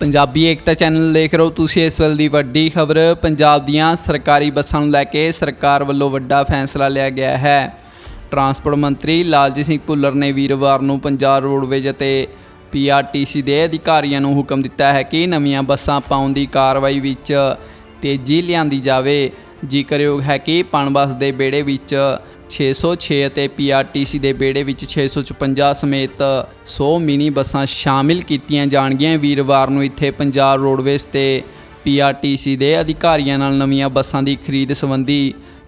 ਪੰਜਾਬੀ ਏਕਤਾ channel ਦੇਖ ਰਹੇ ਹੋ ਤੁਸੀਂ ਇਸ ਵੇਲੇ ਦੀ ਵੱਡੀ ਖਬਰ। ਪੰਜਾਬ ਦੀਆਂ ਸਰਕਾਰੀ ਬੱਸਾਂ ਨੂੰ ਲੈ ਕੇ ਸਰਕਾਰ ਵੱਲੋਂ ਵੱਡਾ ਫੈਸਲਾ ਲਿਆ ਗਿਆ ਹੈ। ਟਰਾਂਸਪੋਰਟ ਮੰਤਰੀ ਲਾਲਜੀਤ ਸਿੰਘ ਭੁੱਲਰ ਨੇ ਵੀਰਵਾਰ ਨੂੰ ਪੰਜਾਬ ਰੋਡਵੇਜ਼ ਅਤੇ ਪੀਆਰਟੀਸੀ ਦੇ ਅਧਿਕਾਰੀਆਂ ਨੂੰ ਹੁਕਮ ਦਿੱਤਾ ਹੈ ਕਿ ਨਵੀਆਂ ਬੱਸਾਂ ਪਾਉਣ ਦੀ ਕਾਰਵਾਈ ਵਿੱਚ ਤੇਜ਼ੀ ਲਿਆਂਦੀ ਜਾਵੇ। ਜ਼ਿਕਰਯੋਗ ਹੈ ਕਿ ਪਣਬਸ ਦੇ ਬੇੜੇ ਵਿੱਚ 606 ਅਤੇ ਪੀਆਰਟੀਸੀ ਦੇ ਬੇੜੇ ਵਿੱਚ 656 ਸਮੇਤ 100 ਮਿਨੀ ਬੱਸਾਂ ਸ਼ਾਮਿਲ ਕੀਤੀਆਂ ਜਾਣਗੀਆਂ। ਵੀਰਵਾਰ ਨੂੰ ਇੱਥੇ ਪੰਜਾਬ ਰੋਡਵੇਜ਼ ਤੇ ਪੀਆਰਟੀਸੀ ਦੇ ਅਧਿਕਾਰੀਆਂ ਨਾਲ ਨਵੀਆਂ ਬੱਸਾਂ ਦੀ ਖਰੀਦ ਸੰਬੰਧੀ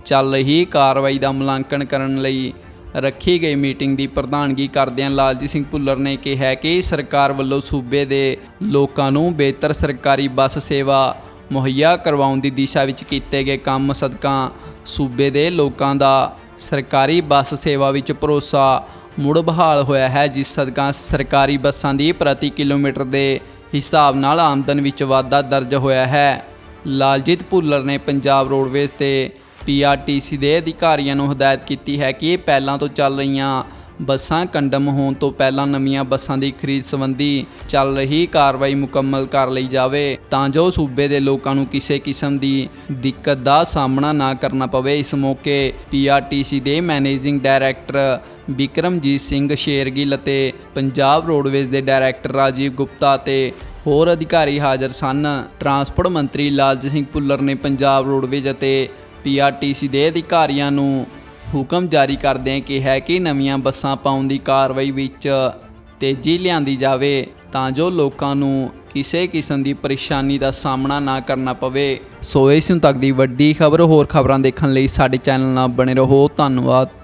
ਚੱਲ ਰਹੀ ਕਾਰਵਾਈ ਦਾ ਮੁਲਾਂਕਣ ਕਰਨ ਲਈ ਰੱਖੀ ਗਈ ਮੀਟਿੰਗ ਦੀ ਪ੍ਰਧਾਨਗੀ ਕਰਦਿਆਂ ਲਾਲਜੀਤ ਸਿੰਘ ਭੁੱਲਰ ਨੇ ਕਿਹਾ ਕਿ ਸਰਕਾਰ ਵੱਲੋਂ ਸੂਬੇ ਦੇ ਲੋਕਾਂ ਨੂੰ ਬਿਹਤਰ ਸਰਕਾਰੀ ਬੱਸ ਸੇਵਾ ਮੁਹੱਈਆ ਕਰਵਾਉਣ ਦੀ ਦਿਸ਼ਾ ਵਿੱਚ ਕੀਤੇ ਗਏ ਕੰਮ ਸਦਕਾ ਸੂਬੇ ਦੇ ਲੋਕਾਂ ਦਾ ਸਰਕਾਰੀ ਬੱਸ ਸੇਵਾ ਵਿੱਚ ਭਰੋਸਾ ਮੁੜ ਬਹਾਲ ਹੋਇਆ ਹੈ, ਜਿਸ ਸਦਕਾ ਸਰਕਾਰੀ ਬੱਸਾਂ ਦੀ ਪ੍ਰਤੀ ਕਿਲੋਮੀਟਰ ਦੇ ਹਿਸਾਬ ਨਾਲ ਆਮਦਨ ਵਿੱਚ ਵਾਧਾ ਦਰਜ ਹੋਇਆ ਹੈ। ਲਾਲਜੀਤ ਭੁੱਲਰ ਨੇ ਪੰਜਾਬ ਰੋਡਵੇਜ਼ ਤੇ ਪੀਆਰਟੀਸੀ ਦੇ ਅਧਿਕਾਰੀਆਂ ਨੂੰ ਹਦਾਇਤ ਕੀਤੀ ਹੈ ਕਿ ਪਹਿਲਾਂ ਤੋਂ ਚੱਲ ਰਹੀਆਂ ਬੱਸਾਂ ਕੰਡਮ ਹੋਣ ਤੋਂ ਪਹਿਲਾਂ ਨਵੀਆਂ ਬੱਸਾਂ ਦੀ ਖਰੀਦ ਸੰਬੰਧੀ ਚੱਲ ਰਹੀ ਕਾਰਵਾਈ ਮੁਕੰਮਲ ਕਰ ਲਈ ਜਾਵੇ, ਤਾਂ ਜੋ ਸੂਬੇ ਦੇ ਲੋਕਾਂ ਨੂੰ ਕਿਸੇ ਕਿਸਮ ਦੀ ਦਿੱਕਤ ਦਾ ਸਾਹਮਣਾ ਨਾ ਕਰਨਾ ਪਵੇ। ਇਸ ਮੌਕੇ ਪੀਆਰਟੀਸੀ ਦੇ ਮੈਨੇਜਿੰਗ ਡਾਇਰੈਕਟਰ ਵਿਕਰਮਜੀਤ ਸਿੰਘ ਸ਼ੇਰਗਿੱਲ ਅਤੇ ਪੰਜਾਬ ਰੋਡਵੇਜ਼ ਦੇ ਡਾਇਰੈਕਟਰ ਰਾਜੀਵ ਗੁਪਤਾ ਤੇ ਹੋਰ ਅਧਿਕਾਰੀ ਹਾਜ਼ਰ ਸਨ। ਟਰਾਂਸਪੋਰਟ ਮੰਤਰੀ ਲਾਲਜੀਤ ਸਿੰਘ ਭੁੱਲਰ ਨੇ ਪੰਜਾਬ ਰੋਡਵੇਜ਼ ਅਤੇ ਪੀਆਰਟੀਸੀ ਦੇ ਅਧਿਕਾਰੀਆਂ ਨੂੰ ਹੁਕਮ ਜਾਰੀ ਕਰਦਿਆਂ ਕਿਹਾ ਕਿ ਨਵੀਆਂ ਬੱਸਾਂ ਪਾਉਣ ਦੀ ਕਾਰਵਾਈ ਵਿੱਚ ਤੇਜ਼ੀ ਲਿਆਂਦੀ ਜਾਵੇ, ਤਾਂ ਜੋ ਲੋਕਾਂ ਨੂੰ ਕਿਸੇ ਕਿਸਮ ਦੀ ਪਰੇਸ਼ਾਨੀ ਦਾ ਸਾਹਮਣਾ ਨਾ ਕਰਨਾ ਪਵੇ। ਸੋ ਇਸ ਨੂੰ ਤੱਕ ਦੀ ਵੱਡੀ ਖਬਰ, ਹੋਰ ਖਬਰਾਂ ਦੇਖਣ ਲਈ ਸਾਡੇ ਚੈਨਲ ਨਾਲ ਬਣੇ ਰਹੋ। ਧੰਨਵਾਦ।